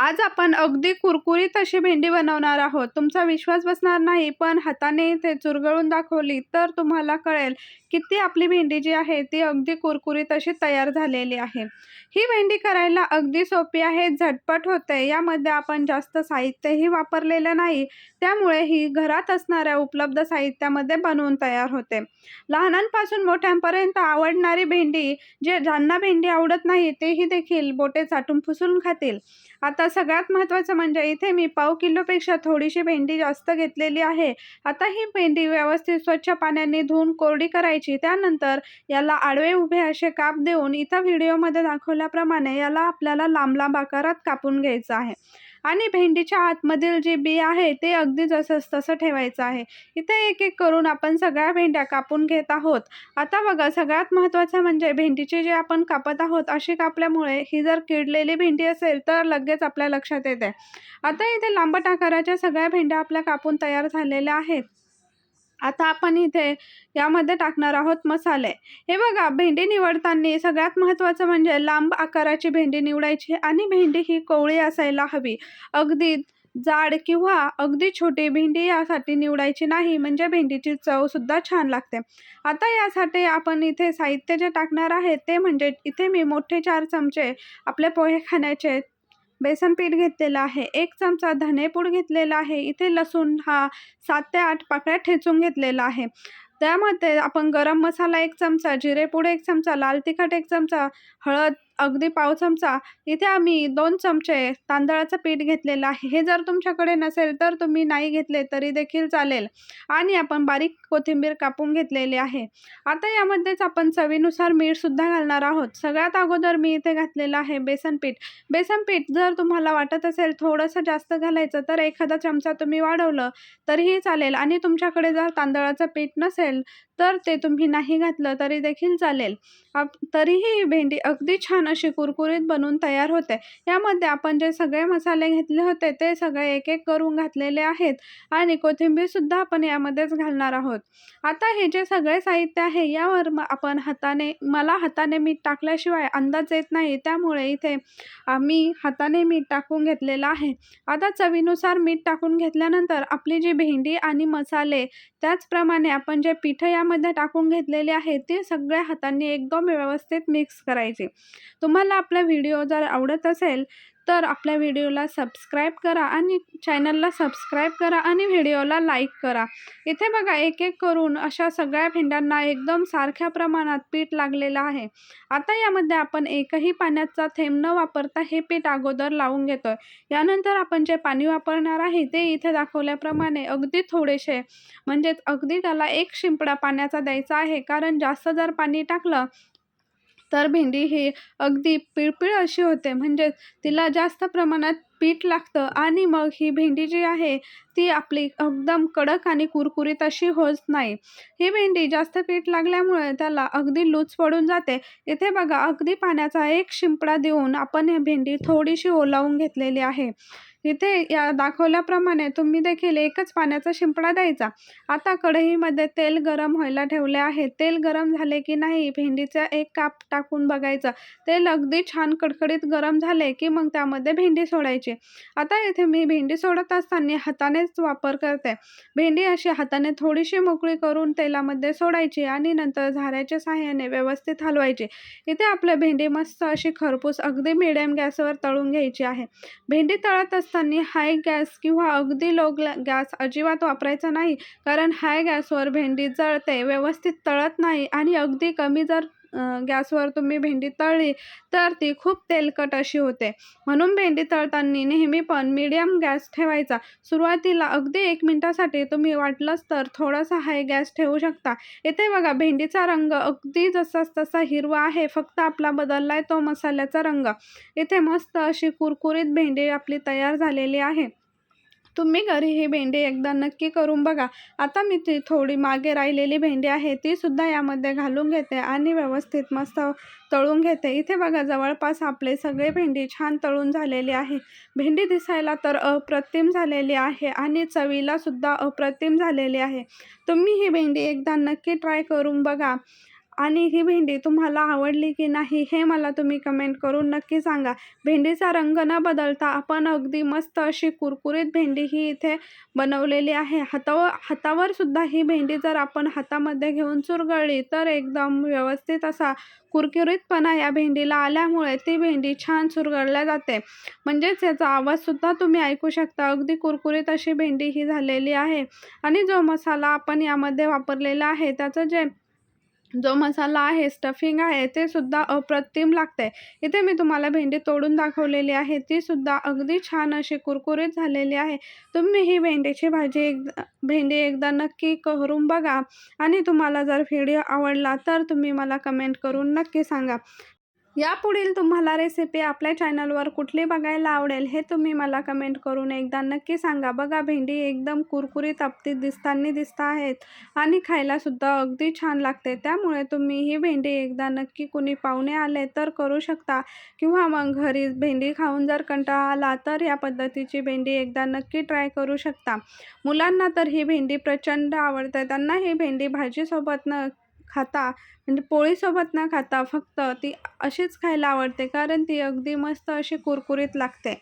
आज आपण अगदी कुरकुरीत अशी भेंडी बनवणार आहोत. तुमचा विश्वास बसणार नाही पण हाताने ते चुरगळून दाखवली तर तुम्हाला कळेल की ती आपली भेंडी जी आहे ती अगदी कुरकुरीत अशी तयार झालेली आहे. ही भेंडी करायला अगदी सोपी आहे झटपट होते. यामध्ये आपण जास्त साहित्यही वापरलेलं नाही. त्यामुळे ही घरात असणाऱ्या उपलब्ध साहित्यामध्ये बनवून तयार होते. लहानांपासून मोठ्यांपर्यंत आवडणारी भेंडी जे ज्यांना भेंडी आवडत नाही तेही देखील बोटे चाटून फुसून खातील. आता सगळ्यात महत्त्वाचं म्हणजे इथे मी पाव किलोपेक्षा थोडीशी भेंडी जास्त घेतलेली आहे. आता ही भेंडी व्यवस्थित स्वच्छ पाण्याने धुवून कोरडी करायची. त्यानंतर याला आडवे उभे असे काप देऊन इथं व्हिडिओमध्ये दाखवल्याप्रमाणे याला आपल्याला लांब लांब आकारात कापून घ्यायचं आहे. आणि भेंडीच्या आतमधील जे बी आहे ते अगदी जसंच तसं ठेवायचं आहे. इथे एक एक करून आपण सगळ्या भेंड्या कापून घेत आहोत. आता बघा सगळ्यात महत्त्वाचं म्हणजे भेंडीचे जे आपण कापत आहोत अशी कापल्यामुळे ही जर किडलेली भेंडी असेल तर लगेच आपल्या लक्षात येते. आता इथे लांबट आकाराच्या सगळ्या भेंड्या आपल्या कापून तयार झालेल्या आहेत. आता आपण इथे यामध्ये टाकणार आहोत मसाले. हे बघा भेंडी निवडताना सगळ्यात महत्त्वाचं म्हणजे लांब आकाराची भेंडी निवडायची आणि भेंडी ही कोवळी असायला हवी. अगदी जाड किंवा अगदी छोटी भेंडी यासाठी निवडायची नाही म्हणजे भेंडीची चवसुद्धा छान लागते. आता यासाठी आपण इथे साहित्य जे टाकणार आहे ते म्हणजे इथे मी मोठे चार चमचे आपले पोहे खाण्याचे बेसन पीठ घेतलेलं आहे. एक चमचा धनेपूड घेतलेला आहे. इथे लसूण हा सात ते आठ पाकळ्या ठेचून घेतलेला आहे. त्यामध्ये आपण गरम मसाला एक चमचा जिरेपूड एक चमचा लाल तिखट एक चमचा हळद अगदी पाव चमचा. इथे आम्ही दोन चमचे तांदळाचं पीठ घेतलेलं आहे. हे जर तुमच्याकडे नसेल तर तुम्ही नाही घेतले तरी देखील चालेल. आणि आपण बारीक कोथिंबीर कापून घेतलेली आहे. आता यामध्येच आपण चवीनुसार मीठसुद्धा घालणार आहोत. सगळ्यात अगोदर मी इथे घातलेलं आहे बेसन पीठ. बेसन पीठ जर तुम्हाला वाटत असेल थोडंसं जास्त घालायचं तर एखादा चमचा तुम्ही वाढवलं तरीही चालेल. आणि तुमच्याकडे जर तांदळाचं पीठ नसेल तर ते तुम्ही नाही घातलं तरी देखील चालेल. आप तरीही ही भेंडी अगदी छान अशी कुरकुरीत बनून तयार होते. यामध्ये आपण जे सगळे मसाले घेतले होते ते सगळे एक एक करून घातलेले आहेत आणि कोथिंबीरसुद्धा आपण यामध्येच घालणार आहोत. आता हे जे सगळे साहित्य आहे यावर म आपण हाताने मला हाताने मीठ टाकल्याशिवाय अंदाज येत नाही. त्यामुळे इथे मी हाताने मीठ टाकून घेतलेलं आहे. आता चवीनुसार मीठ टाकून घेतल्यानंतर आपली जी भेंडी आणि मसाले त्याचप्रमाणे आपण जे पिठं यामध्ये टाकून घेतलेले आहे ते सगळ्या हातांनी एकदम व्यवस्थित मिक्स करायचे. तुम्हाला आपला व्हिडिओ जर आवडत असेल तर आपल्या व्हिडिओला सबस्क्राईब करा आणि चॅनलला सबस्क्राईब करा आणि व्हिडिओला लाईक करा. इथे बघा एक एक करून अशा सगळ्या भेंड्यांना एकदम सारख्या प्रमाणात पीठ लागलेलं आहे. आता यामध्ये आपण एकही पाण्याचा थेंब न वापरता हे पीठ अगोदर लावून घेतोय. यानंतर आपण जे पाणी वापरणार आहे ते इथे दाखवल्याप्रमाणे अगदी थोडेसे म्हणजेच अगदी त्याला एक शिंपडा पाण्याचा द्यायचा आहे. कारण जास्त जर पाणी टाकलं तर भेंडी ही अगदी पिळपिळ अशी होते. म्हणजेच तिला जास्त प्रमाणात पीठ लागतं आणि मग ही भेंडी जी आहे ती आपली एकदम कडक आणि कुरकुरीत अशी होत नाही. ही भेंडी जास्त पीठ लागल्यामुळे त्याला अगदी लूज पडून जाते. इथे बघा अगदी पाण्याचा एक शिंपडा देऊन आपण ही भेंडी थोडीशी ओलावून घेतलेली आहे. इथे या दाखवल्याप्रमाणे तुम्ही देखील एकच पाण्याचा शिंपडा द्यायचा. आता कढईमध्ये तेल गरम व्हायला ठेवले आहे. तेल गरम झाले की नाही भेंडीचा एक काप टाकून बघायचं. तेल अगदी छान कडकडीत गरम झाले की मग त्यामध्ये भेंडी सोडायची. आता इथे मी भेंडी सोडत असताना हाताने हातानेच वापर करते. भेंडी अशी हाताने थोडीशी मोकळी करून तेलामध्ये सोडायची आणि नंतर झाऱ्याच्या साहाय्याने व्यवस्थित हलवायची. इथे आपल्या भेंडी मस्त अशी खरपूस अगदी मिडियम गॅसवर तळून घ्यायची आहे. भेंडी तळत असताना हाय गॅस किंवा अगदी लो गॅस अजिबात वापरायचा नाही. कारण हाय गॅसवर भेंडी जळते व्यवस्थित तळत नाही आणि अगदी कमी जर गॅसवर तुम्ही भेंडी तळली तर ती खूप तेलकट अशी होते. म्हणून भेंडी तळताना नेहमी पण मिडियम गॅस ठेवायचा. सुरुवातीला अगदी एक मिनटासाठी तुम्ही वाटलंच तर थोडासा हाय गॅस ठेवू शकता. इथे बघा भेंडीचा रंग अगदी जसाच तसा हिरवा आहे फक्त आपला बदलला आहे तो मसाल्याचा रंग. इथे मस्त अशी कुरकुरीत भेंडी आपली तयार झालेली आहे. तुम्ही घरी ही भेंडी एकदा नक्की करून बघा. आता मी ती थोडी मागे राहिलेली भेंडी आहे ती सुद्धा यामध्ये घालून घेते आणि व्यवस्थित मस्त तळून घेते. इथे बघा जवळपास आपले सगळे भेंडी छान तळून झालेली आहे. भेंडी दिसायला तर अप्रतिम झालेली आहे आणि चवीला सुद्धा अप्रतिम झालेली आहे. तुम्ही ही भेंडी एकदा नक्की ट्राय करून बघा. आणि ही भेंडी तुम्हाला आवडली की नाही हे मला तुम्ही कमेंट करून नक्की सांगा. भेंडीचा रंग न बदलता आपण अगदी मस्त अशी कुरकुरीत भेंडी ही इथे बनवलेली आहे. हातावर हातावर सुद्धा ही भेंडी जर आपण हातामध्ये घेऊन चुरगळली तर एकदम व्यवस्थित असा कुरकुरीतपणा या भेंडीला आल्यामुळे ती भेंडी छान चुरगळल्या जाते. म्हणजेच याचा आवाजसुद्धा तुम्ही ऐकू शकता. अगदी कुरकुरीत अशी भेंडी ही झालेली आहे. आणि जो मसाला आपण यामध्ये वापरलेला आहे त्याचं जे जो मसाला आहे स्टफिंग आहे ते सुद्धा अप्रतिम लागते इथे मी तुम्हाला भेंडी तोडून दाखवलेली आहे. ती सुद्धा अगदी छान अशी कुरकुरीत झालेली आहे. तुम्ही ही भेंडीची भाजी एकदा भेंडी एकदा नक्की करून बघा. आणि तुम्हाला जर व्हिडिओ आवडला तर तुम्ही मला कमेंट करून नक्की सांगा. यापुढील तुम्हाला रेसिपी आपल्या चॅनलवर कुठली बघायला आवडेल हे तुम्ही मला कमेंट करून एकदा नक्की सांगा. बघा भेंडी एकदम कुरकुरीत आपती दिसताना दिसत आहेत आणि खायलासुद्धा अगदी छान लागते. त्यामुळे तुम्ही ही भेंडी एकदा नक्की कुणी पाहुणे आले तर करू शकता. किंवा मग घरी भेंडी खाऊन जर कंटाळा आला तर या पद्धतीची भेंडी एकदा नक्की ट्राय करू शकता. मुलांना तर ही भेंडी प्रचंड आवडते. त्यांना ही भेंडी भाजीसोबत न खाता. म्हणजे पोळीसोबत न खाता फक्त ती अशीच खायला आवडते. कारण ती अगदी मस्त अशी कुरकुरीत लागते.